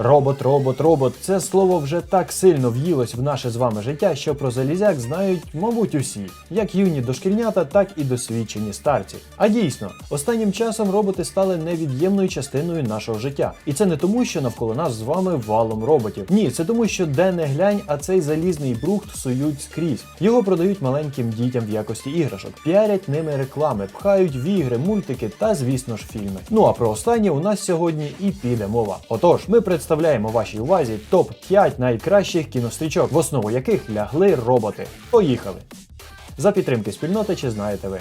Робот, робот, робот. Це слово вже так сильно в'їлось в наше з вами життя, що про залізяк знають, мабуть, усі, як юні дошкільнята, так і досвідчені старці. А дійсно, останнім часом роботи стали невід'ємною частиною нашого життя. І це не тому, що навколо нас з вами валом роботів. Ні, це тому, що де не глянь, а цей залізний брухт псують скрізь. Його продають маленьким дітям в якості іграшок, піарять ними реклами, пхають в ігри, мультики та, звісно ж, фільми. Ну а про останнє у нас сьогодні і піде мова. Отож, ми представляємо вашій увазі топ 5 найкращих кінострічок, в основу яких лягли роботи. Поїхали! За підтримки спільноти, чи знаєте ви.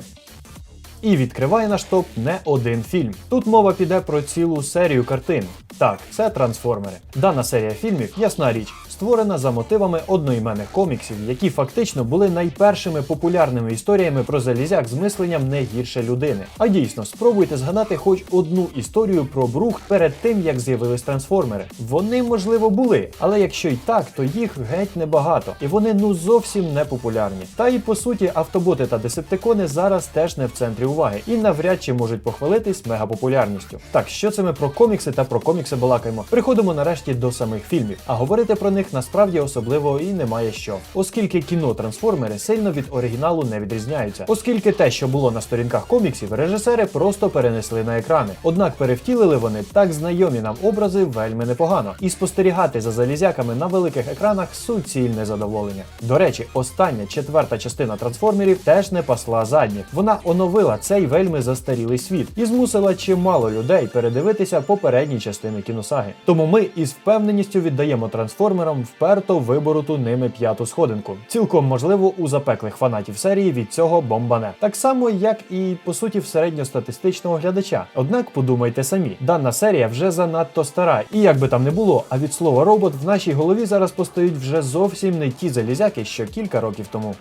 І відкриває наш топ не один фільм. Тут мова піде про цілу серію картин. Так, це трансформери. Дана серія фільмів, ясна річ, створена за мотивами одноіменних коміксів, які фактично були найпершими популярними історіями про залізяк з мисленням не гірше людини. А дійсно, спробуйте згадати хоч одну історію про брух перед тим, як з'явились трансформери. Вони, можливо, були, але якщо й так, то їх геть небагато, і вони ну зовсім не популярні. Та і по суті, автоботи та десептикони зараз теж не в центрі уваги і навряд чи можуть похвалитись мегапопулярністю. Так, що це ми про комікси та про комікси балакаємо? Приходимо нарешті до самих фільмів, а говорити про них насправді особливо і немає що, оскільки кіно трансформери сильно від оригіналу не відрізняються, оскільки те, що було на сторінках коміксів, режисери просто перенесли на екрани. Однак перевтілили вони так знайомі нам образи вельми непогано, і спостерігати за залізяками на великих екранах суцільне задоволення. До речі, остання четверта частина трансформерів теж не пасла задніх. Вона оновила цей вельми застарілий світ і змусила чимало людей передивитися попередні частини кіносаги. Тому ми із впевненістю віддаємо трансформерам вперто вибороту ними п'яту сходинку. Цілком можливо у запеклих фанатів серії від цього бомбане. Так само, як і по суті в середньостатистичного глядача. Однак подумайте самі, дана серія вже занадто стара, і як би там не було, а від слова робот в нашій голові зараз постають вже зовсім не ті залізяки, що кілька років тому.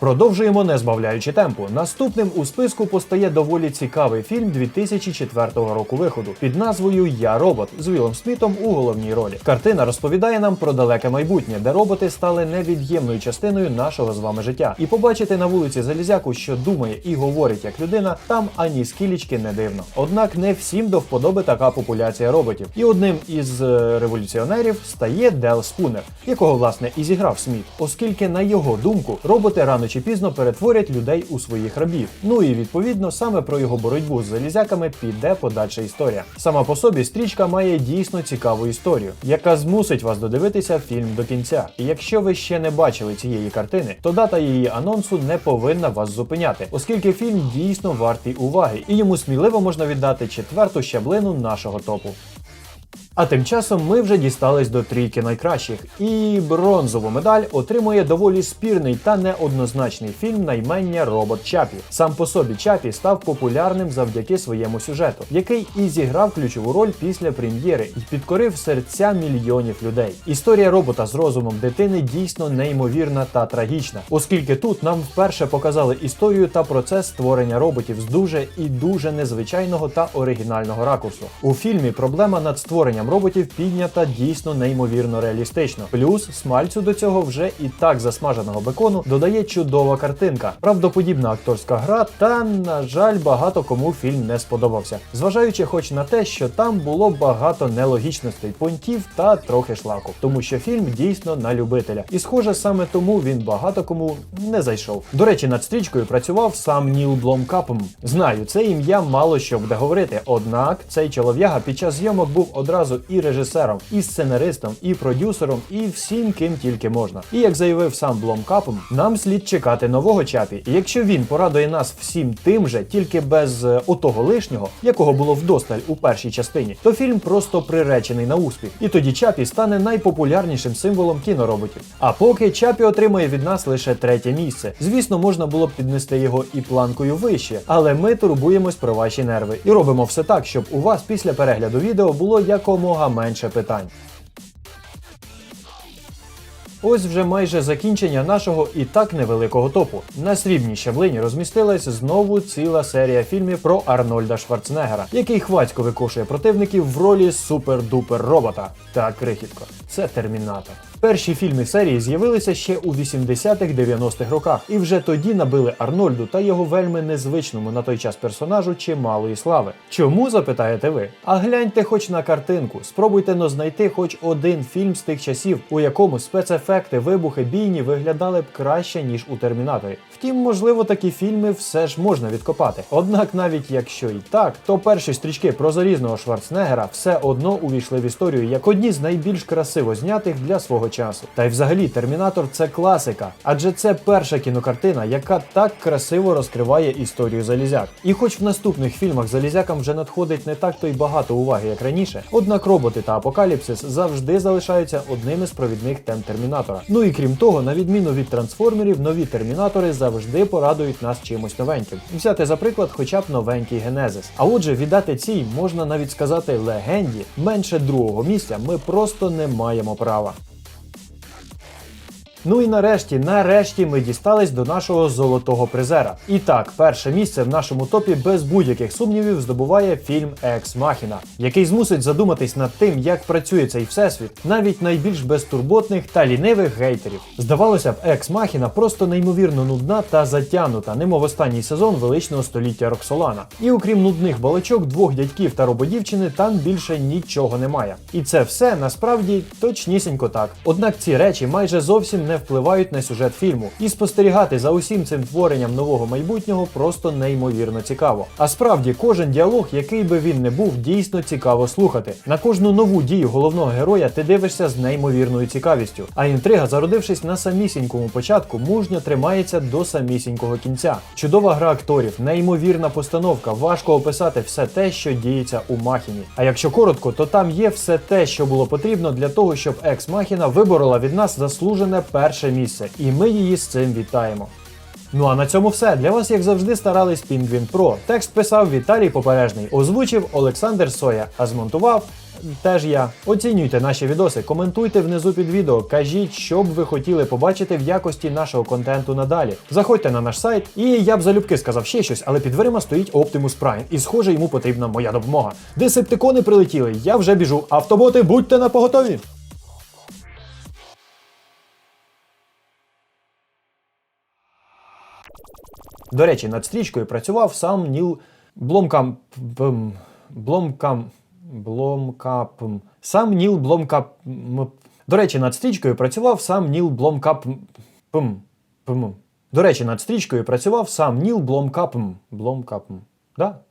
Продовжуємо не збавляючи темпу. Наступним у списку постає доволі цікавий фільм 2004 року виходу під назвою Я робот з Вілом Смітом у головній ролі. Картина розповідає нам про далеке майбутнє, де роботи стали невід'ємною частиною нашого з вами життя. І побачити на вулиці залізяку, що думає і говорить як людина, там ані скілічки не дивно. Однак не всім до вподоби така популяція роботів. І одним із е, революціонерів стає Дел Спунер, якого власне і зіграв Сміт, оскільки на його думку роботи рано чи пізно перетворять людей у своїх рабів. Ну і відповідно саме про його боротьбу з залізяками піде подальша історія. Сама по собі стрічка має дійсно цікаву історію, яка змусить вас додивитися фільм до кінця. І якщо ви ще не бачили цієї картини, то дата її анонсу не повинна вас зупиняти, оскільки фільм дійсно вартий уваги, і йому сміливо можна віддати четверту щаблину нашого топу. А тим часом ми вже дістались до трійки найкращих, і бронзову медаль отримує доволі спірний та неоднозначний фільм наймення Робот Чапі. Сам по собі Чапі став популярним завдяки своєму сюжету, який і зіграв ключову роль після прем'єри і підкорив серця мільйонів людей. Історія робота з розумом дитини дійсно неймовірна та трагічна, оскільки тут нам вперше показали історію та процес створення роботів з дуже і дуже незвичайного та оригінального ракурсу. У фільмі проблема над створенням роботів піднята дійсно неймовірно реалістично. Плюс смальцю до цього вже і так засмаженого бекону додає чудова картинка, правдоподібна акторська гра, та, на жаль, багато кому фільм не сподобався. Зважаючи хоч на те, що там було багато нелогічностей, понтів та трохи шлаку, тому що фільм дійсно на любителя. І схоже, саме тому він багато кому не зайшов. До речі, над стрічкою працював сам Ніл Бломкапом. Знаю, це ім'я мало що буде говорити, однак цей чолов'яга під час зйомок був одразу і режисером, і сценаристом, і продюсером, і всім, ким тільки можна. І як заявив сам Бломкапом, нам слід чекати нового чапі. І якщо він порадує нас всім тим же, тільки без е, отого лишнього, якого було вдосталь у першій частині, то фільм просто приречений на успіх. І тоді Чапі стане найпопулярнішим символом кінороботів. А поки Чапі отримує від нас лише третє місце. Звісно, можна було б піднести його і планкою вище, але ми турбуємось про ваші нерви і робимо все так, щоб у вас після перегляду відео було якомога менше питань. Ось вже майже закінчення нашого і так невеликого топу. На срібній щаблині розмістилась знову ціла серія фільмів про Арнольда Шварценеггера, який хвацько викошує противників в ролі супер-дупер робота. Так, крихітко, це термінатор. Перші фільми серії з'явилися ще у 80-х-90-х роках, і вже тоді набили Арнольду та його вельми незвичному на той час персонажу чималої слави. Чому запитаєте ви? А гляньте хоч на картинку, спробуйте но знайти хоч один фільм з тих часів, у якому спецефекти, вибухи, бійні виглядали б краще ніж у Термінаторі. Втім, можливо, такі фільми все ж можна відкопати. Однак, навіть якщо і так, то перші стрічки про залізного Шварценеггера все одно увійшли в історію як одні з найбільш красиво знятих для свого часу. Та й взагалі Термінатор це класика, адже це перша кінокартина, яка так красиво розкриває історію залізяк. І хоч в наступних фільмах залізякам вже надходить не так то й багато уваги, як раніше, однак роботи та апокаліпсис завжди залишаються одним із провідних тем Термінатора. Ну і крім того, на відміну від трансформерів, нові термінатори завжди порадують нас чимось новеньким. Взяти за приклад, хоча б новенький Генезис. А отже, віддати цій можна навіть сказати легенді менше другого місця ми просто не маємо права. Ну і нарешті, нарешті ми дістались до нашого золотого призера. І так, перше місце в нашому топі без будь-яких сумнівів здобуває фільм Екс Махіна, який змусить задуматись над тим, як працює цей всесвіт, навіть найбільш безтурботних та лінивих гейтерів. Здавалося б, Екс Махіна просто неймовірно нудна та затянута, немов останній сезон величного століття Роксолана. І окрім нудних балачок, двох дядьків та рободівчини, там більше нічого немає. І це все насправді точнісінько так. Однак ці речі майже зовсім не впливають на сюжет фільму, і спостерігати за усім цим творенням нового майбутнього просто неймовірно цікаво. А справді, кожен діалог, який би він не був, дійсно цікаво слухати. На кожну нову дію головного героя ти дивишся з неймовірною цікавістю. А інтрига, зародившись на самісінькому початку, мужньо тримається до самісінького кінця. Чудова гра акторів, неймовірна постановка, важко описати все те, що діється у Махіні. А якщо коротко, то там є все те, що було потрібно для того, щоб екс Махіна виборола від нас заслужене перше місце, і ми її з цим вітаємо. Ну а на цьому все. Для вас, як завжди, старались Пінгвін Про. Текст писав Віталій Попережний, озвучив Олександр Соя, а змонтував. Теж я. Оцінюйте наші відоси, коментуйте внизу під відео, кажіть, що б ви хотіли побачити в якості нашого контенту надалі. Заходьте на наш сайт, і я б залюбки сказав ще щось, але під дверима стоїть Optimus Prime, і схоже, йому потрібна моя допомога. Десептикони прилетіли, я вже біжу. Автоботи, будьте на поготові! До речі, над стрічкою працював сам Ніл Бломкам... Бм, Бломкам... Бломкап... Сам Ніл Бломкап... М- До речі, над стрічкою працював сам Ніл Бломкап... Пм. Пм. До речі, над стрічкою працював сам Ніл Бломкапм. Бломкапм. Да?